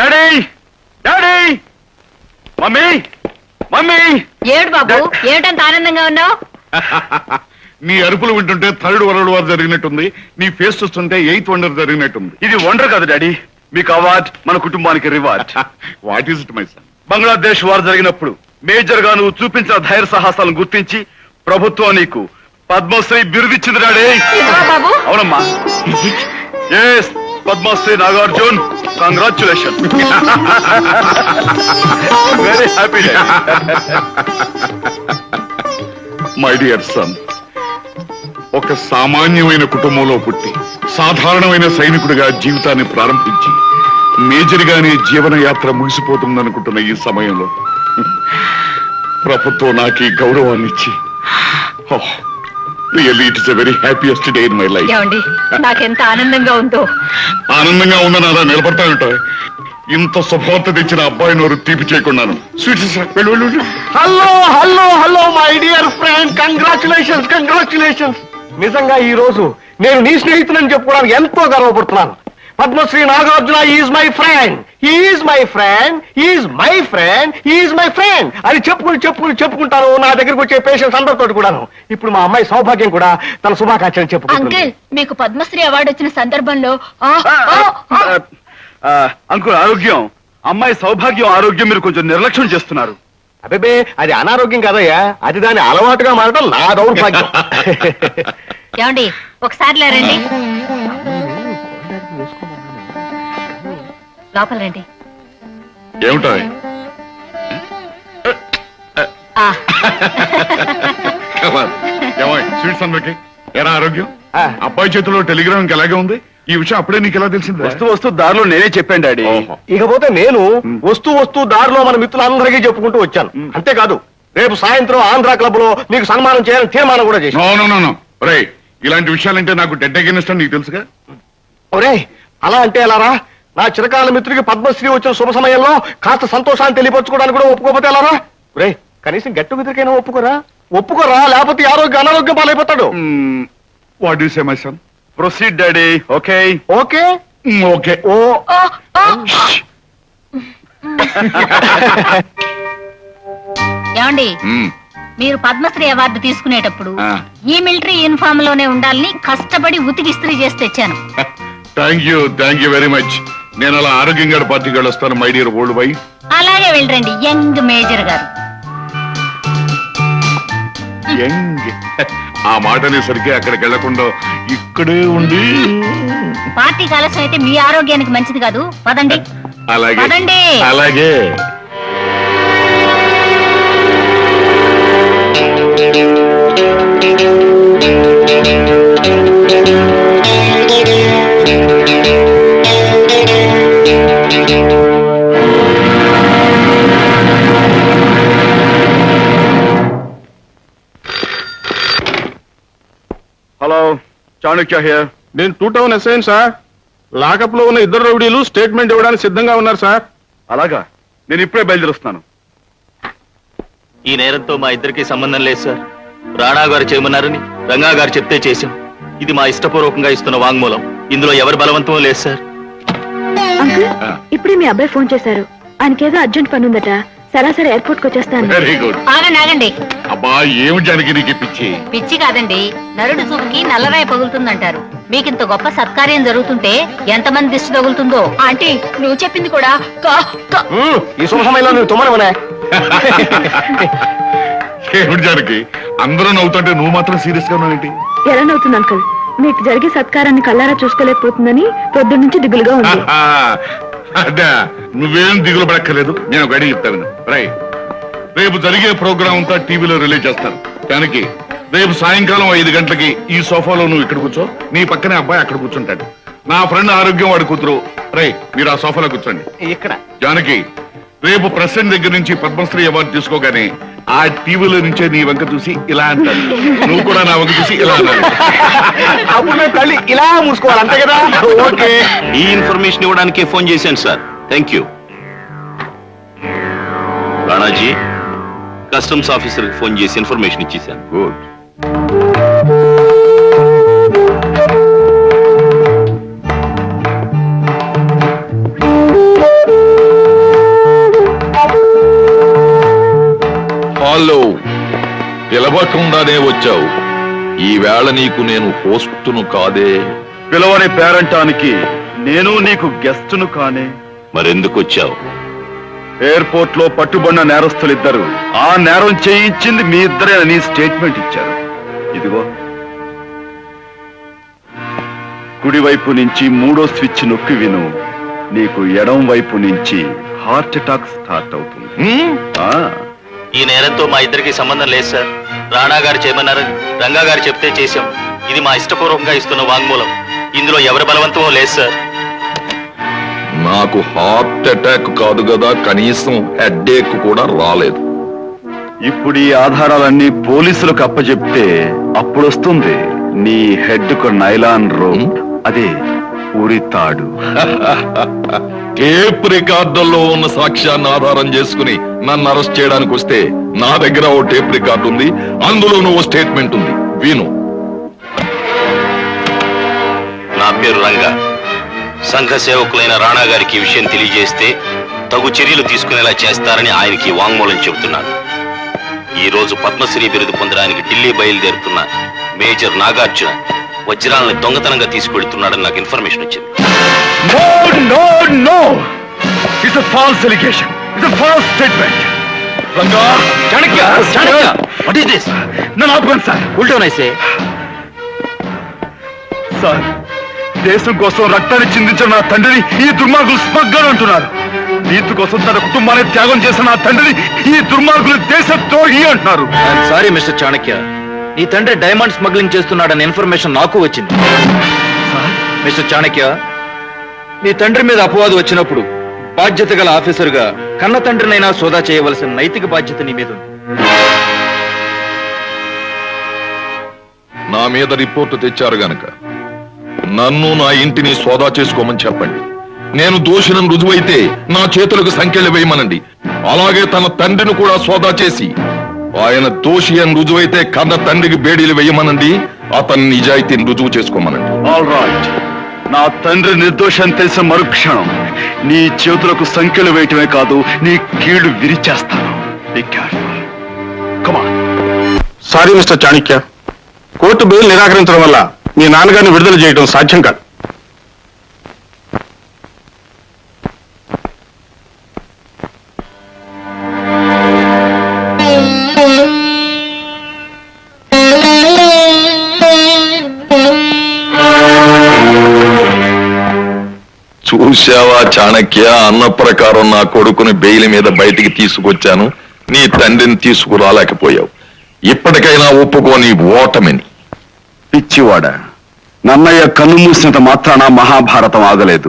Daddy! Daddy! Mummy! Mummy! ఏడు బాబు ఏమిటంత ఆనందంగా ఉన్నావు? నీ అరుపులు వింటుంటే థర్డ్ వరల్డ్ వార్ జరిగినట్టుంది నీ ఫేస్ చూస్తుంటే ఎయిత్ వండర్ జరిగినట్టుంది. ఇది వండర్ కాదు డాడీ మీకు అవార్డ్ మన కుటుంబానికి reward. What is it my son Bangladesh war జరిగినప్పుడు మేజర్గా నువ్వు చూపించిన ధైర్య సాహసాలను గుర్తించి ప్రభుత్వం నీకు పద్మశ్రీ బిరుదిచ్చింది డాడీ. అవునమ్మా. Yes Padmashri Nagarjun. Congratulation very happy my dear son ఒక సామాన్యమైన కుటుంబంలో పుట్టి సాధారణమైన సైనికుడిగా జీవితాన్ని ప్రారంభించి మేజర్ గానే జీవన యాత్ర ముగిసిపోతుందనుకుంటున్న ఈ సమయంలో ప్రభుత్వం నాకు ఈ గౌరవాన్ని ఇచ్చి really it is a very happiest day in my life ఏమండి నాకెంత ఆనందంగా ఉందో. ఆనందంగా ఉందని అలా నిలబడతానుంటా ఇంత శుభవార్త తెచ్చిన అబ్బాయి నోరు తీపి చేయకున్నాను. Hello hello hello my dear friend congratulations congratulations నిజంగా ఈ రోజు నేను నీ స్నేహితులని చెప్పుకోవడానికి ఎంతో గర్వపడుతున్నాను. Padmashri Nagarjuna is my friend is my friend is my friend is my friend అని చెప్పుకుని చెప్పుకుని చెప్పుకుంటాను. నా దగ్గరకు వచ్చే పేషెంట్స్ అందరితో కూడాను. ఇప్పుడు మా అమ్మాయి సౌభాగ్యం కూడా తన శుభాకాంక్షలు చెప్పుకుంటుంది. అంకుల్ మీకు పద్మశ్రీ అవార్డు వచ్చిన సందర్భంలో ఆ, ఆ, ఆ, అంకుల్ ఆరోగ్యం. అమ్మాయి సౌభాగ్యం ఆరోగ్యం మీరు కొంచెం నిర్లక్ష్యం చేస్తున్నారు. అబేబే అది అనారోగ్యం కదయ్యా. అది దాని అలవాటుగా మారడం నా దౌర్భాగ్యం. ఏమండి ఒకసారి లేరండి. లోపల రండి ఏమిటా స్వీట్స్ అందరికి ఆరోగ్యం? ఆ. అబ్బాయి చేతిలో టెలిగ్రామ్ ఎలాగే ఉంది? ఈ విషయం అప్పుడే నీకు ఎలా తెలిసింది? వస్తూ వస్తూ దారిలో నేనే చెప్పాను డాడీ. ఇకపోతే నేను వస్తూ వస్తూ దారిలో మన మిత్రులందరికీ చెప్పుకుంటూ వచ్చాను. అంతేకాదు రేపు సాయంత్రం ఆంధ్ర క్లబ్లో నీకు సన్మానం చేయాలని తీర్మానం కూడా చేశాను. No no no no. రే ఇలాంటి విషయాలంటే నాకు డెడ్ అగేనిస్ట్ నీకు తెలుసుగా? ఒరే అలా అంటే ఎలారా నా చిరకాల మిత్రుడికి పద్మశ్రీ వచ్చిన శుభ సమయంలో కాస్త సంతోషాన్ని తెలియపరచుకోవడానికి కూడా ఒప్పుకోకపోతే ఎలారా? ఒరే కనీసం గట్టు మిత్రుడికైనా ఒప్పుకోరా? ఒప్పుకోరా లేకపోతే ఆరోగ్య అనారోగ్యం పాలైపోతాడు. What is my son proceed daddy okay? Okay okay. ఓ. ఏమండి? మీరు పద్మశ్రీ అవార్డు తీసుకునేటప్పుడు. ఈ మిలిటరీ యూనిఫామ్లోనే ఉండాలని కష్టపడి ఉతికి ఇస్త్రీ చేసి తెచ్చాను. Thank you thank you very much నేను అలా ఆరోగ్యంగా పార్టీకి వెళ్ళొస్తాను మై డియర్ ఓల్డ్ వై అలాగే వెళ్ళండి యంగ్ మేజర్ గారు. యంగ్. ఆ మాట అనేసరికి అక్కడికి వెళ్ళకుండా ఇక్కడే ఉండి. పార్టీ ఆలస్యం అయితే మీ ఆరోగ్యానికి మంచిది కాదు. పదండి. అలాగే. పదండి. అలాగే. హలో చాణక్య హియర్ నేను టూ టౌన్ ఎస్ఐన్ సార్ లాకప్లో ఉన్న ఇద్దరు రౌడీలు స్టేట్మెంట్ ఇవ్వడానికి సిద్ధంగా ఉన్నారు సార్ అలాగా? నేను ఇప్పుడే బయలుదేరుస్తున్నాను. ఈ నేరంతో మా ఇద్దరికి సంబంధం లేదు సార్ రాణా గారు చేయమన్నారని రంగా గారు చెప్తే చేశాం. ఇది మా ఇష్టపూర్వకంగా ఇస్తున్న వాంగ్మూలం. ఇందులో ఎవరి బలవంతం లేదు సార్ అంకుల్ ఇప్పుడే మీ అబ్బాయి ఫోన్ చేశారు. ఆయనకేదో అర్జెంట్ పని ఉందట సరాసరి ఎయిర్పోర్ట్కి వచ్చేస్తాను. వెరీ గుడ్ ఆగండి ఆగండి. అబ్బా ఏమి జానికి నీకు పిచ్చి? పిచ్చి కాదండి. నరుడు చూపుకి నల్లరాయి పగులుతుందంటారు. మీకింత గొప్ప సత్కార్యం జరుగుతుంటే ఎంతమంది దిష్టి తగులుతుందో? ఆంటీ నువ్వు చెప్పింది కూడా కా- కా- ఉమ్, ఈ శుభ సమయంలో నువ్వు తుమ్మనివనే ఏమిటి జానకి అందరూ నవ్వుతుంటే నువ్వు మాత్రం సీరియస్గా ఉన్నావు ఏంటి? ఎలా నవ్వుతుంది అంకుల్? మీకు జరిగే సత్కారాన్ని కల్లారా చూసుకోలేకపోతుందని పొద్దున్న నుంచి దిగులుగా ఉంది. అదే నువ్వేం దిగులు పడక్కర్లేదు. నేను ఒక అడిగి చెప్తాను రై రేపు జరిగే ప్రోగ్రామ్ అంతా టీవీలో రిలీజ్ చేస్తాను దానికి రేపు సాయంకాలం ఐదు గంటలకి ఈ సోఫాలో నువ్వు ఇక్కడ కూర్చో నీ పక్కనే అబ్బాయి అక్కడ కూర్చుంటాడు. నా ఫ్రెండ్ ఆరోగ్యం వాడు కూతురు. రై మీరు ఆ సోఫాలో కూర్చోండి. ఇక్కడ. జానకి రేపు ప్రెసిడెంట్ దగ్గర నుంచి పద్మశ్రీ అవార్డు తీసుకోగానే ఆ టీవీలో నుంచే నీ వంక చూసి ఇలా అంటాడు నువ్వు కూడా నా వంక చూసి ఇలా అన్నాడు అప్పుడు మేము కళ్ళి ఇలా మూసుకోవాలి అంతే కదా? ఓకే. ఈ ఇన్ఫర్మేషన్ ఇవ్వడానికి ఫోన్ చేశాను sir. Thank you Ranaji customs officer phone చేసి ఇన్ఫర్మేషన్ ఇచ్చేసాను గుడ్. పిలవకుండానే వచ్చావు. ఈవేళ నీకు నేను హోస్టును కాదే. పిలవని పేరంటానికి నేను నీకు గెస్టును కానే. మరెందుకు వచ్చావు? ఎయిర్పోర్ట్లో పట్టుబడిన నేరస్తులిద్దరు ఆ నేరం చేయించింది మీ ఇద్దరే అని స్టేట్మెంట్ ఇచ్చారు. ఇదిగో. కుడివైపు నుంచి మూడో స్విచ్ నొక్కి విను. నీకు ఎడం వైపు నుంచి హార్ట్ అటాక్ స్టార్ట్ అవుతుంది. ఈ నేరంతో మా ఇద్దరికి సంబంధం లేదు సార్. రాణా గారు చేయమన్నారని రంగా గారు చెప్తే చేశాం. ఇది మా ఇష్టపూర్వకంగా ఇస్తున్న వాంగ్మూలం. ఇందులో ఎవరి బలవంతమో లేదు సార్. నాకు హార్ట్ అటాక్ కాదు కదా కనీసం హెడ్ఏక్ కూడా రాలేదు. ఇప్పుడు ఈ ఆధారాలన్నీ పోలీసులకు అప్పచెప్తే అప్పుడు వస్తుంది నీ హెడ్కు నైలాన్ రోప్ అదే ఉరితాడు. టేప్ రికార్డుల్లో ఉన్న సాక్ష్యాన్ని ఆధారం చేసుకుని నన్ను అరెస్ట్ చేయడానికి వస్తే నా దగ్గర ఓ టేప్ రికార్డు ఉంది అందులోనూ ఓ స్టేట్మెంట్ ఉంది. విను. నా పేరు రంగా. సంఘ సేవకులైన రాణా గారికి ఈ విషయం తెలియజేస్తే తగు చర్యలు తీసుకునేలా చేస్తారని ఆయనకి వాంగ్మూలం చెబుతున్నాను. ఈ రోజు పద్మశ్రీ బిరుదు పొందడానికి ఢిల్లీ బయలుదేరుతున్న మేజర్ నాగార్జున వజ్రాలను దొంగతనంగా తీసుకెళ్తున్నాడని నాకు ఇన్ఫర్మేషన్ వచ్చింది. No no no it's false allegation it's false statement Ranga Chanakya Chanakya what is this నన్ను ఆపుకోండి సార్ అయితే సార్ దేశం కోసం రక్తాన్ని చిందించిన నా తండ్రిని ఈ దుర్మార్గులు స్మగ్లర్ అంటున్నారు. నీతి కోసం తన కుటుంబాన్ని త్యాగం చేసిన నా తండ్రిని ఈ దుర్మార్గులు దేశ ద్రోహి అంటున్నారు. సారీ మిస్టర్ చాణక్య నీ తండ్రి డైమండ్ స్మగ్లింగ్ చేస్తున్నాడన్న ఇన్ఫర్మేషన్ నాకు వచ్చింది. మిస్టర్ చాణక్య నీ తండ్రి మీద అపవాదు వచ్చినప్పుడు బాధ్యత గల ఆఫీసర్గా కన్న తండ్రినైనా సోదా చేయవలసిన నైతిక బాధ్యత నీ మీద ఉంది నా మీద రిపోర్టు తెచ్చారు గనక నన్ను నా ఇంటిని సోదా చేసుకోమని చెప్పండి. నేను దోషినం రుజువైతే నా చేతులకు సంఖ్యలు వేయమనండి. అలాగే తన తండ్రిని కూడా సోదా చేసి ఆయన దోషి అని రుజువైతే కన్న తండ్రికి బేడీలు వేయమనండి. అతని నిజాయితీని రుజువు చేసుకోమనండి. ఆల్ రైట్ నా తండ్రి నిర్దోషం తెలిసిన మరుక్షణం నీ చేతులకు సంఖ్యలు వేయటమే కాదు నీ కీళ్ళు విరిచేస్తాను. Sorry mister Chanakya court bail నిరాకరించడం వల్ల మీ నాన్నగారిని విడుదల చేయడం సాధ్యం కాదు. చూశావా చాణక్య? అన్న ప్రకారం నా కొడుకుని బెయిల్ మీద బయటికి తీసుకొచ్చాను. నీ తండ్రిని తీసుకురాలేకపోయావు. ఇప్పటికైనా ఒప్పుకోని ఓటమిని. పిచ్చివాడ నన్నయ్య కన్ను మూసినంత మాత్రాన మహాభారతం ఆగలేదు.